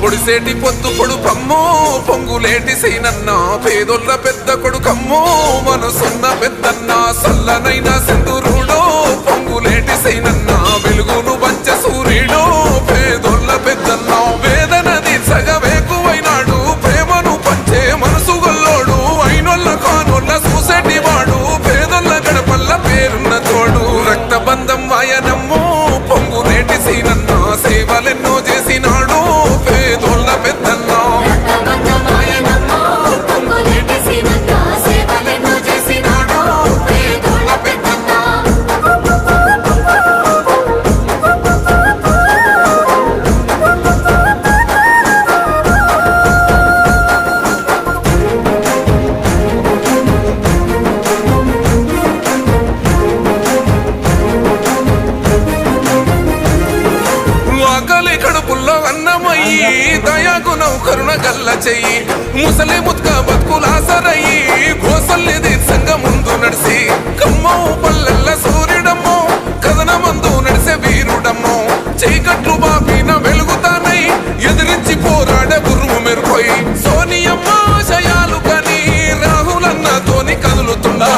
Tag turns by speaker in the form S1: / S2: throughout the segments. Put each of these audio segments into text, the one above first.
S1: పొడిసేటి పొద్దు కొడుకమ్మో పొంగులేటి సీనన్న పేదొల్ల పెద్ద కొడుకమ్మో మనసున్న పెద్దన్న సల్లనైన సింధురుడో పొంగులేటి సీనన్న వెలుగును పంచ సూర్యుడో కడుపుల్లో అన్నమయ్యి దయాగుణం కరుణ గల్ల చెయ్యి. ముసలి ముత్క బతుకులాసరయ్యి గోసల్ని దీర్ఘంగా ముందు నడిసి. కమ్మో పల్లెల్ల సూర్యుడమ్మో కథన మందు నడిసే వీరుడమ్మో. చీకట్లు బాపిన వెలుగుతానై ఎదిరించి పోరాడే గురువు మెరుపోయి సోనియమ్మ ఆశయాలు కని రాహులన్నతోని కదులుతుందా?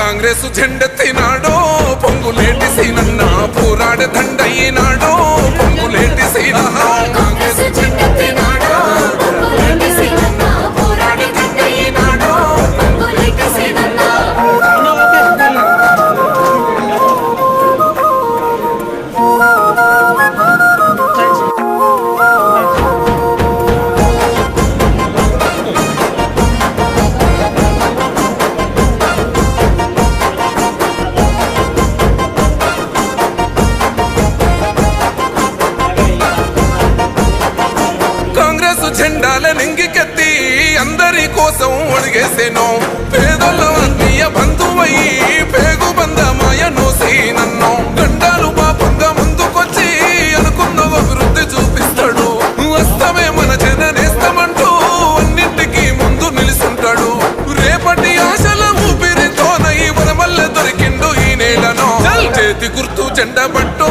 S1: కాంగ్రెస్ జెండెత్తినాడో పొంగులేటి సీనన్న పోరాడే దండయ్యినాడో. జెండాల నింగికెత్తి అందరి కోసం ఒడిగేసేను. పేదోళ్ళ ఆత్మీయ బంధువయ్యి పేగు బంధమాయ నోసి నన్ను గండాలు పాపంగా ముందుకొచ్చి అనుకున్న అభివృద్ధి చూపిస్తాడు. వస్తమే మన జననేస్తామంటూ అన్నింటికి ముందు నిలుసుంటాడు. రేపటి ఆశల ఊపిరితోనై వల్ల దొరికిండు ఈ నేలను. చేతి గుర్తు జెండా పట్టు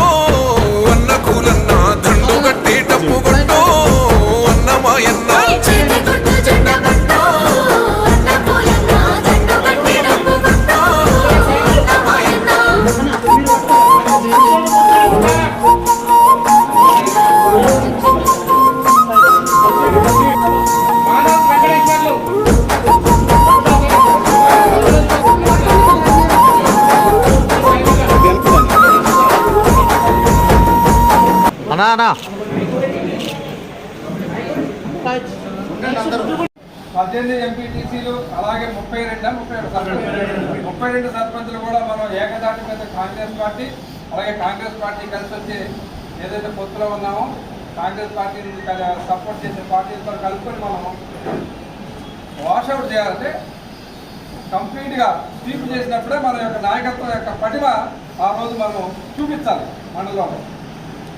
S1: అన్నా
S2: అన్నా
S3: పద్దెనిమిది ఎంపీటీసీలు అలాగే ముప్పై రెండు ముప్పై రెండు. సర్పంచులు ముప్పై రెండు సర్పంచులు కూడా మనం ఏకదాటి మీద కాంగ్రెస్ పార్టీ అలాగే కాంగ్రెస్ పార్టీ కలిసి వచ్చి ఏదైతే పొత్తులో ఉన్నామో కాంగ్రెస్ పార్టీని సపోర్ట్ చేసే పార్టీలతో కలుపుకొని మనం వాషౌట్ చేయాలంటే కంప్లీట్గా స్వీప్ చేసినప్పుడే మన యొక్క నాయకత్వం యొక్క పటిమ ఆ రోజు మనం చూపించాలి మండలంలో.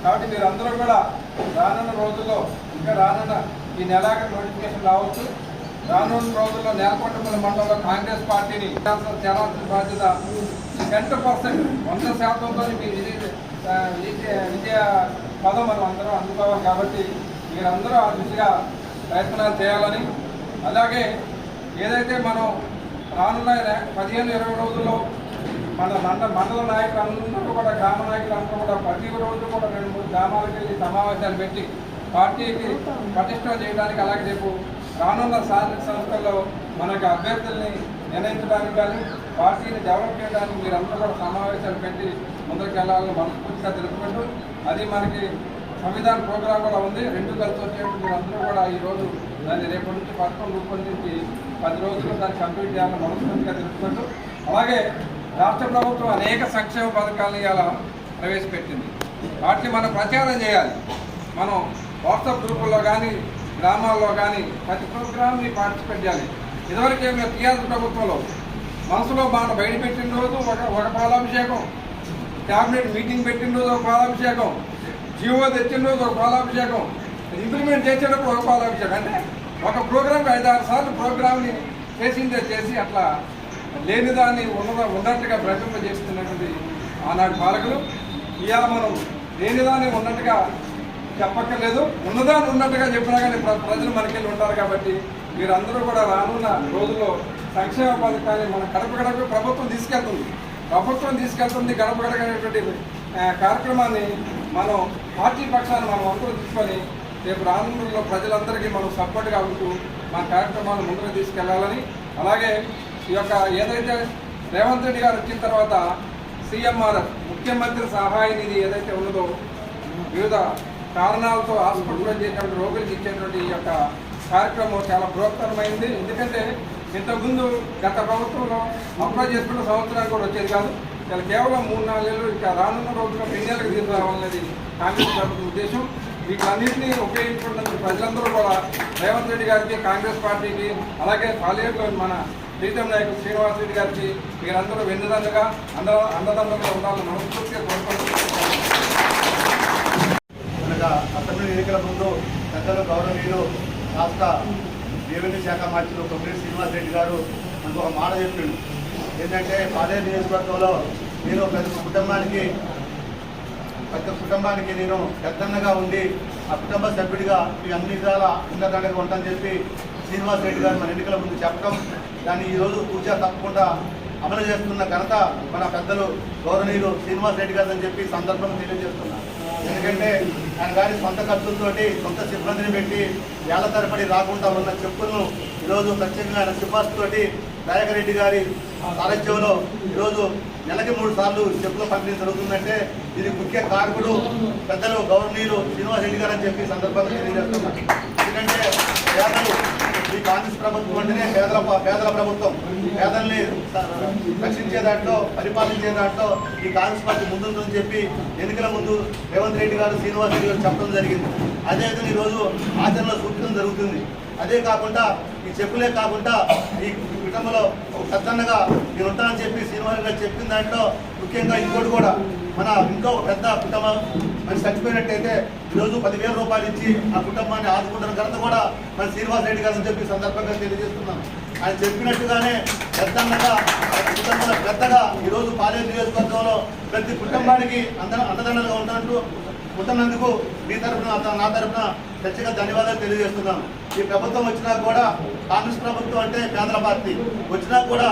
S3: కాబట్టి మీరందరూ కూడా రానున్న రోజుల్లో ఇంకా రానున్న ఈ నెలాఖరు నోటిఫికేషన్ రావచ్చు. రానున్న రోజుల్లో నేలకొండపల్లి మండలంలో కాంగ్రెస్ పార్టీని చేరాల్సిన బాధ్యత సెంటర్ పర్సెంట్ వంద శాతంతో మీ విజయ విజయ పదం మనం అందరం అందుకోవాలి కాబట్టి మీరందరూ ఆ దిశగా ప్రయత్నాలు చేయాలని. అలాగే ఏదైతే మనం రానున్న పదిహేను ఇరవై రోజుల్లో మన మండ మండల నాయకులు అందరూ కూడా గ్రామ నాయకులు అందరూ కూడా ప్రతి రోజు కూడా రెండు మూడు గ్రామాలకు వెళ్ళి సమావేశాలు పెట్టి పార్టీకి పటిష్టం చేయడానికి అలాగే రేపు రానున్న స్థానిక సంస్థల్లో మనకు అభ్యర్థుల్ని నిర్ణయించడానికి కానీ పార్టీని డెవలప్ చేయడానికి మీరందరూ కూడా సమావేశాలు పెట్టి ముందుకు వెళ్ళాలని మనస్ఫూర్తిగా తెలుపుకుంటూ అది మనకి సంవిధాన ప్రోగ్రాం కూడా ఉంది. రెండు కలిసి వచ్చేటప్పుడు మీరు అందరూ కూడా ఈ రోజు దాన్ని రేపటి నుంచి పథకం రూపొందించి పది రోజులు దాన్ని కంప్లీట్ చేయాలని మనస్ఫూర్తిగా తెలుపుకుంటూ అలాగే రాష్ట్ర ప్రభుత్వం అనేక సంక్షేమ పథకాలను ఇలా ప్రవేశపెట్టింది. వాటిని మనం ప్రచారం చేయాలి. మనం వాట్సాప్ గ్రూపుల్లో కానీ గ్రామాల్లో కానీ ప్రతి ప్రోగ్రామ్ని పార్టిసిపేట్ చేయాలి. ఇదివరకే మేము టీఆర్ఎస్ ప్రభుత్వంలో మనసులో మాట బయట పెట్టిన రోజు ఒక ఒక పాలాభిషేకం. క్యాబినెట్ మీటింగ్ పెట్టిన రోజు ఒక పాలాభిషేకం. జీవో తెచ్చిన రోజు ఒక పాలాభిషేకం. ఇంప్లిమెంట్ చేసేటప్పుడు ఒక పాలాభిషేకం. అంటే ఒక ప్రోగ్రామ్కి ఐదారు సార్లు ప్రోగ్రామ్ని చేసిందే చేసి అట్లా లేని దాన్ని ఉన్నదా ఉన్నట్టుగా ప్రకటింపజేస్తున్నటువంటి ఆనాటి పాలకులు ఇవాళ మనం లేనిదాన్ని ఉన్నట్టుగా చెప్పక్కర్లేదు. ఉన్నదాన్ని ఉన్నట్టుగా చెప్పినా కానీ ప్రజలు మనకెళ్ళి ఉంటారు కాబట్టి మీరందరూ కూడా రానున్న రోజుల్లో సంక్షేమ పథకాన్ని మన గడప గడప ప్రభుత్వం తీసుకెళ్తుంది. ప్రభుత్వం తీసుకెళ్తుంది గడప గడపనేటువంటి కార్యక్రమాన్ని మనం పార్టీ పక్షాన్ని మనం అందరూ తీసుకొని రేపు రానున్న ప్రజలందరికీ మనం సపోర్ట్గా ఉంటూ మన కార్యక్రమాన్ని ముందుకు తీసుకెళ్ళాలని. అలాగే ఈ యొక్క ఏదైతే రేవంత్ రెడ్డి గారు వచ్చిన తర్వాత సీఎంఆర్ఎఫ్ ముఖ్యమంత్రి సహాయ నిధి ఏదైతే ఉన్నదో వివిధ కారణాలతో హాస్పిటల్లో చేసినటువంటి రోగులకు ఇచ్చేటువంటి ఈ యొక్క కార్యక్రమం చాలా బృహత్తరమైంది. ఎందుకంటే ఇంతకుముందు గత ప్రభుత్వంలో అప్లై చేసుకున్న సంవత్సరానికి కూడా వచ్చేది కాదు. ఇలా కేవలం మూడు నాలుగేళ్ళు ఇంకా రానున్న రోజుల్లో రెండేళ్ళకి తీసుకురావాలనేది కాంగ్రెస్ ప్రభుత్వం ఉద్దేశం. వీటన్నింటినీ ఉపయోగించుకున్నందుకు ప్రజలందరూ కూడా రేవంత్ రెడ్డి గారికి కాంగ్రెస్ పార్టీకి అలాగే పాలేరులోని మన ప్రీతం నాయకుడు శ్రీనివాస్ రెడ్డి గారికి మీరందరూ వెన్నుదండగా అంద అండదండగా ఉండాలని మనస్ఫూర్తిగా
S4: కోరుకుంటున్నాం అసెంబ్లీ ఎన్నికల ముందు పెద్దలు గౌరవనీయులు రాష్ట్ర రెవెన్యూ శాఖ మంత్రులు కొమ్మిడి శ్రీనివాస్ రెడ్డి గారు మనకు ఒక మాట చెప్పిండు. ఏంటంటే పాలేరు నియోజకవర్గంలో మీరు ప్రతి కుటుంబానికి ప్రతి కుటుంబానికి నేను పెద్దన్నగా ఉండి ఆ కుటుంబ సభ్యుడిగా ఈ అన్ని విధాల ఉన్నతంగా ఉంటానని చెప్పి శ్రీనివాస్ రెడ్డి గారు మన ఎన్నికల ముందు చెప్పడం దాన్ని ఈరోజు పూజ తప్పకుండా అమలు చేస్తున్న ఘనత మన పెద్దలు గౌరవనీయులు శ్రీనివాస్ రెడ్డి గారు అని చెప్పి సందర్భంగా తెలియజేస్తున్నా. ఎందుకంటే ఆయన గారి సొంత ఖర్చులతో సొంత సిబ్బందిని పెట్టి వేల తరబడి రాకుండా ఉన్న చెప్పులను ఈరోజు ప్రత్యేకంగా ఆయన సిఫార్సుతోటి తోటి గారి సారథ్యంలో ఈరోజు నెలకి మూడు సార్లు చెప్పులు పంపిణీ జరుగుతుందంటే ఇది ముఖ్య కారకుడు పెద్దలు గౌరవనీయులు శ్రీనివాస్ రెడ్డి గారు అని చెప్పి సందర్భంగా తెలియజేస్తున్నారు ఎందుకంటే పేదలు ఈ కాంగ్రెస్ ప్రభుత్వం అంటేనే పేదల పేదల ప్రభుత్వం. పేదల్ని రక్షించే దాంట్లో పరిపాలించే దాంట్లో ఈ కాంగ్రెస్ పార్టీ ముందుందని చెప్పి ఎన్నికల ముందు రేవంత్ రెడ్డి గారు శ్రీనివాస్ రెడ్డి గారు చెప్పడం జరిగింది. అదేవిధంగా ఈరోజు ఆచరణలో చూపించడం జరుగుతుంది. అదే కాకుండా చెప్పులే కాకుండా ఈ కుటుంబంలో ఒక నేను ఉంటానని చెప్పి శ్రీనివాస్ గారు చెప్పిన దాంట్లో ముఖ్యంగా ఇంకోటి కూడా మన ఇంకో పెద్ద కుటుంబం మరి చచ్చిపోయినట్టయితే ఈరోజు పదివేల రూపాయలు ఇచ్చి ఆ కుటుంబాన్ని ఆదుకుంటున్న ఘనత కూడా మన శ్రీనివాస్ రెడ్డి గారు అని చెప్పి సందర్భంగా తెలియజేస్తున్నాం ఆయన చెప్పినట్టుగానే పెద్దన్నగా కుటుంబంలో పెద్దగా ఈరోజు పాలేరు నియోజకవర్గంలో ప్రతి కుటుంబానికి అంద అండదండలుగా ఉంటున్నట్టు ఉంటున్నందుకు మీ తరఫున నా తరఫున ప్రత్యేక ధన్యవాదాలు తెలియజేస్తున్నాం. ఈ ప్రభుత్వం వచ్చినా కూడా కాంగ్రెస్ ప్రభుత్వం అంటే పేదల పార్టీ. వచ్చినా కూడా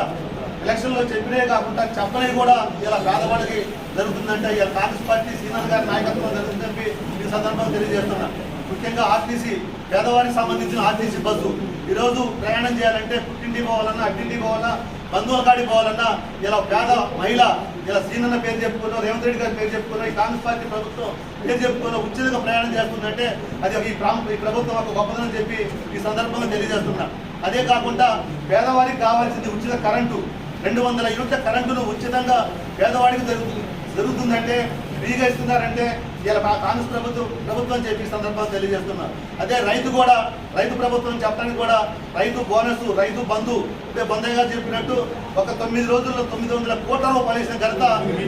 S4: ఎలక్షన్లో చెప్పినే కాకుండా చెప్పనే కూడా ఇలా పేదవాడికి జరుగుతుందంటే ఇలా కాంగ్రెస్ పార్టీ సీనియర్ గారి నాయకత్వం జరుగుతుందని చెప్పి ఈ సందర్భంగా తెలియజేస్తున్నాను ముఖ్యంగా ఆర్టీసీ పేదవారికి సంబంధించిన ఆర్టీసీ బస్సు. ఈరోజు ప్రయాణం చేయాలంటే పుట్టింటి పోవాలన్నా అట్టింటి పోవాలన్నా బంధువుల కాడికి పోవాలన్నా ఇలా పేద మహిళ ఇలా సీనన్న పేరు చెప్పుకున్నా రేవంత్ రెడ్డి గారి పేరు చెప్పుకున్నా ఈ కాంగ్రెస్ పార్టీ ప్రభుత్వం పేరు చెప్పుకున్నా ఉచితంగా ప్రయాణం చేస్తుందంటే అది ఈ ఈ ప్రభుత్వం ఒక గొప్పదని చెప్పి ఈ సందర్భంగా తెలియజేస్తున్నా. అదే కాకుండా పేదవారికి కావాల్సింది ఉచిత కరెంటు. రెండు వందల యూనిట్ల కరెంటును ఉచితంగా పేదవాడికి జరుగుతుంది జరుగుతుందంటే ఫ్రీగా ఇస్తున్నారంటే ఇలా కాంగ్రెస్ ప్రభుత్వం ప్రభుత్వం చెప్పిన చెప్పి సందర్భంగా తెలియజేస్తున్నారు. అదే రైతు కూడా రైతు ప్రభుత్వం చెప్పడానికి కూడా రైతు బోనస్ రైతు బంధు అంటే బంధయ్య గారు చెప్పినట్టు ఒక తొమ్మిది రోజుల్లో తొమ్మిది వందల కోట్ల రూపాయలు వేసిన ఘనత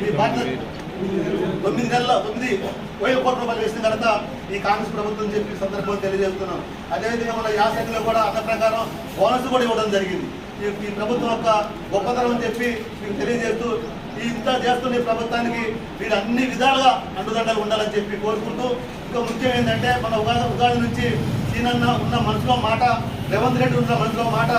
S4: ఈ భారత తొమ్మిది నెలల తొమ్మిది వెయ్యి కోట్ల రూపాయలు వేసిన ఘనత ఈ కాంగ్రెస్ ప్రభుత్వం చెప్పి సందర్భం తెలియజేస్తున్నాం. అదేవిధంగా మన యాసంగిలో కూడా అన్న ప్రకారం బోనస్ కూడా ఇవ్వడం జరిగింది. ఈ ప్రభుత్వం యొక్క గొప్పతనం అని చెప్పి మీకు తెలియజేస్తూ ఇంత చేస్తున్న ఈ ప్రభుత్వానికి వీడు అన్ని విధాలుగా అండుదండలు ఉండాలని చెప్పి కోరుకుంటూ ఇంకా ముఖ్యం ఏంటంటే మన ఉగాది ఉగాది నుంచి సీనన్న ఉన్న మనసులో మాట రేవంత్ రెడ్డి ఉన్న మనసులో మాట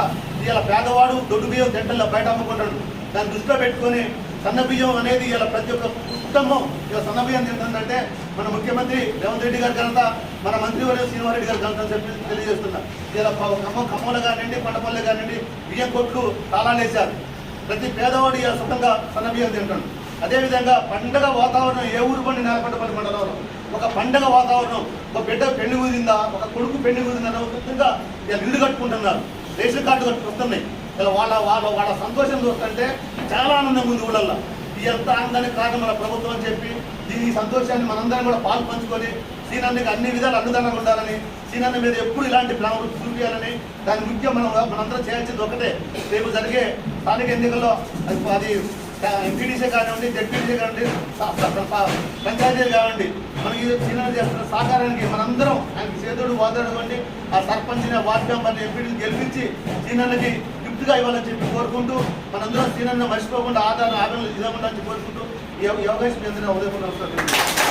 S4: ఇలా పేదవాడు దొడ్డు బియ్యం జంటల్లో బయట అమ్ముకుంటాడు. దాన్ని దృష్టిలో పెట్టుకొని సన్న బియ్యం అనేది ఇలా ప్రతి ఒక్క కుటుంబం ఇలా సన్నబియ్యం తింటుందంటే మన ముఖ్యమంత్రి రేవంత్ రెడ్డి గారి ఘనత మన మంత్రివర్యం శ్రీనివారెడ్డి గారి ఘనత చెప్పి తెలియజేస్తున్నారు ఇలా ఖమ్మం ఖమ్మంలో కానివ్వండి పంటపల్లి కానివ్వండి బియ్యం కొట్లు తాళాలు వేశారు ప్రతి పేదవాడు ఇలా సుఖంగా సన్నబియ్యం తింటాడు అదేవిధంగా పండగ వాతావరణం ఏ ఊరు పండి నేలకొండపల్లి మండలంలో. ఒక పండగ వాతావరణం ఒక బిడ్డ పెళ్ళి ఊరిందా ఒక కొడుకు పెళ్ళి ఊరిందా ఒక విధంగా ఇలా ఇల్లు కట్టుకుంటున్నారు. రేషన్ కార్డు కట్టు వస్తున్నాయి. ఇలా వాళ్ళ వాళ్ళ వాళ్ళ సంతోషం చూస్తుంటే చాలా ఆనందం ఉంది ఊళ్ళల్లో. ఈ ఎంత ఆనందానికి కారణం మన ప్రభుత్వం అని చెప్పి దీని సంతోషాన్ని మనందరం కూడా పాలు పంచుకొని సీనానికి అన్ని విధాలు అన్నదానంగా ఉండాలని సీనాన్ని మీద ఎప్పుడు ఇలాంటి ప్లాన్ చూపించాలని దాని ముఖ్యం మనం మనందరం చేయాల్సింది ఒకటే. రేపు జరిగే స్థానిక ఎన్నికల్లో అది అది ఎంపీడీసీ కానివ్వండి జడ్పీడీసీ కానివ్వండి పంచాయతీలు కానివ్వండి మనకి సీనియర్ చేస్తున్న సహకారానికి మనందరం ఆయనకి చేతుడు వాదాడుకోండి ఆ సర్పంచ్ని వార్డు మెంబర్ని ఎంపీడీని గెలిపించి సీనియర్లకి గిఫ్ట్గా ఇవ్వాలని చెప్పి కోరుకుంటూ మనందరం సీనియర్ని మర్చిపోకుండా ఆధార ఆదరణ ఇవ్వకుండా కోరుకుంటూ ఈ అవకాశం ఎందుకు ఉదయం వస్తుంది